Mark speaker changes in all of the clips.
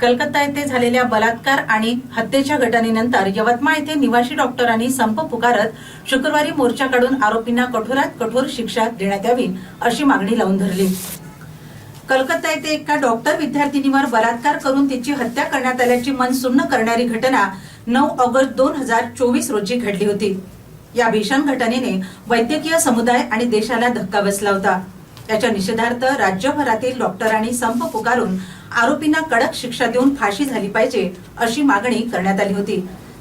Speaker 1: कलकत्ता येथे झालेल्या बलात्कार आणि हत्येच्या घटनेनंतर यवतमाळ येथे निवासी डॉक्टरांनी संप पुकारत शुक्रवारी मोर्चा काढून आरोपींना कठोरात कठोर शिक्षा देण्यात यावी अशी मागणी लावून धरली. कलकत्ता येथे एका डॉक्टर विद्यार्थिनीवर बलात्कार करून तिची हत्या करण्यात आल्याची मन सुन्न करणारी घटना नऊ ऑगस्ट दोन हजार चोवीस रोजी घडली होती. या भीषण घटनेने वैद्यकीय समुदाय आणि देशाला धक्का बसला होता. त्याच्या निषेधार्थ राज्यभरातील डॉक्टरांनी संप पुकारून आरोपींना कडक शिक्षा देऊन फाशी झाली पाहिजे अशी मागणी करण्यात आली होती.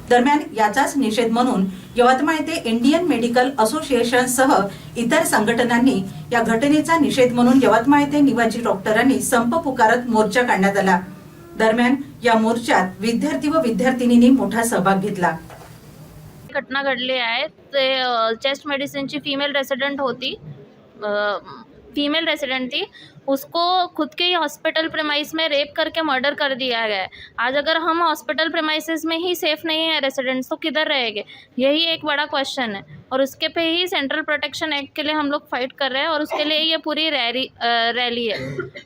Speaker 1: दरम्यान याचाच निषेध म्हणून यवतमाळ येथे इंडियन मेडिकल असोसिएशन सह इतर संघटनांनी या घटनेचा निषेध म्हणून यवतमाळ येथे निवाजी डॉक्टरांनी संप पुकारत मोर्चा काढण्यात आला. दरम्यान या मोर्चात विद्यार्थी व विद्यार्थिनींनी मोठा सहभाग घेतला.
Speaker 2: घटना घडली आहे. ते चेस्ट मेडिसिनची फिमेल रेसिडेंट होती. फीमेल रेसिडेंट थी, उसको खुद के ही हॉस्पिटल प्रेमाइस में रेप करके मर्डर कर दिया गया है। आज अगर हम हॉस्पिटल प्रेमाइसिस में ही सेफ़ नहीं है रेसिडेंट्स तो किधर रहेंगे? यही एक बड़ा क्वेश्चन है। और उसके पे ही सेंट्रल प्रोटेक्शन एक्ट के लिए हम लोग फाइट कर रहे हैं और उसके लिए ये पूरी रैली रैली है।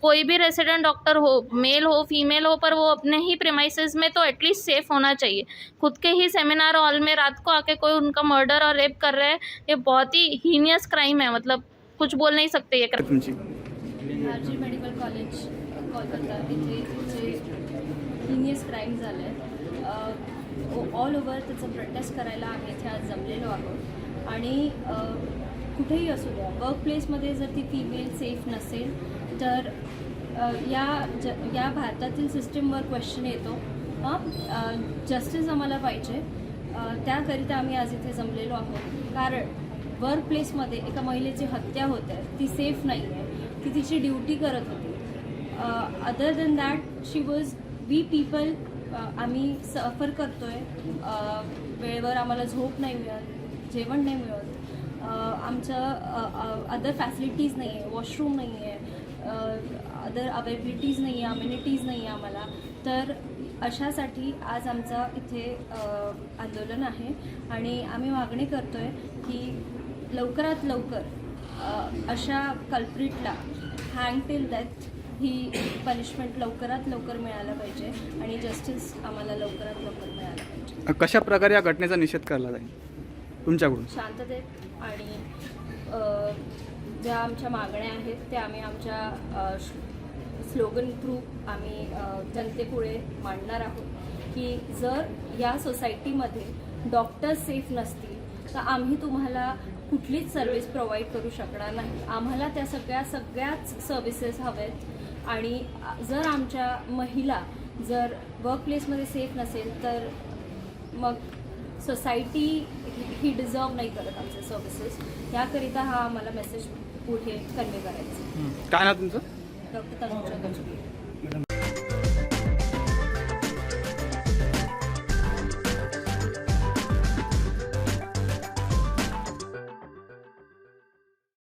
Speaker 2: कोई भी रेसिडेंट डॉक्टर हो, मेल हो, फीमेल हो, पर वो अपने ही प्रेमाइसिस में तो एटलीस्ट सेफ़ होना चाहिए। खुद के ही सेमिनार हॉल में रात को आके कोई उनका मर्डर और रेप कर रहे हैं, ये बहुत ही हीनियस क्राइम है मतलब कुछ बोल नहीं सकते ये.
Speaker 3: तुमची.
Speaker 4: मेडिकल कॉलेज कोलकाता इथे जे हिनियस क्राईम झालं आहे ऑल ओव्हर त्याचं प्रोटेस्ट करायला आम्ही इथे आज जमलेलो आहोत. आणि कुठेही असू द्या वर्क प्लेसमध्ये जर ती फिमेल सेफ नसेल तर या ज या भारतातील सिस्टीमवर क्वेश्चन येतो. जस्टिस आम्हाला पाहिजे. त्याकरिता आम्ही आज इथे जमलेलो आहोत. कारण वर्क प्लेसमध्ये एका महिलेची हत्या होत आहे. ती सेफ नाही आहे. ती तिची ड्युटी करत होती. Other than that she was we people आम्ही सफर करतो आहे वेळेवर आम्हाला झोप नाही मिळत जेवण नाही मिळत. आमचं अदर फॅसिलिटीज नाही आहे वॉशरूम नाही आहे. अदर अवेबिलिटीज नाही आहे अम्युनिटीज नाही आहे आम्हाला. तर अशासाठी आज आमचा इथे आंदोलन आहे. आणि आम्ही मागणी करतो आहे की लवकरात लवकर अशा कल्प्रिटला हँग टिल डेथ ही पनिशमेंट लवकरात लवकर मिळायला पाहिजे आणि जस्टिस आम्हाला लवकरात लवकर मिळालं पाहिजे.
Speaker 3: कशा प्रकारे या घटनेचा निषेध केला जाईल? तुमच्याकडून.
Speaker 4: शांततेत आणि ज्या आमच्या मागण्या आहेत त्या आम्ही आमच्या स्लोगन थ्रू आम्ही जनतेपुढे मांडणार आहोत की जर या सोसायटीमध्ये डॉक्टर्स सेफ नसतील तर आम्ही तुम्हाला कुठलीच सर्व्हिस प्रोव्हाइड करू शकणार नाही. आम्हाला त्या सगळ्या सगळ्याच सर्व्हिसेस हव्यात आणि जर आमच्या महिला जर वर्क प्लेसमध्ये सेफ नसेल तर मग सोसायटी ही डिझर्व नाही करत आमचे सर्व्हिसेस याकरिता हा आम्हाला मेसेज पुढे कन्वे करायचा
Speaker 3: काय ना तुमचं?
Speaker 4: 그러니까 그다음 저기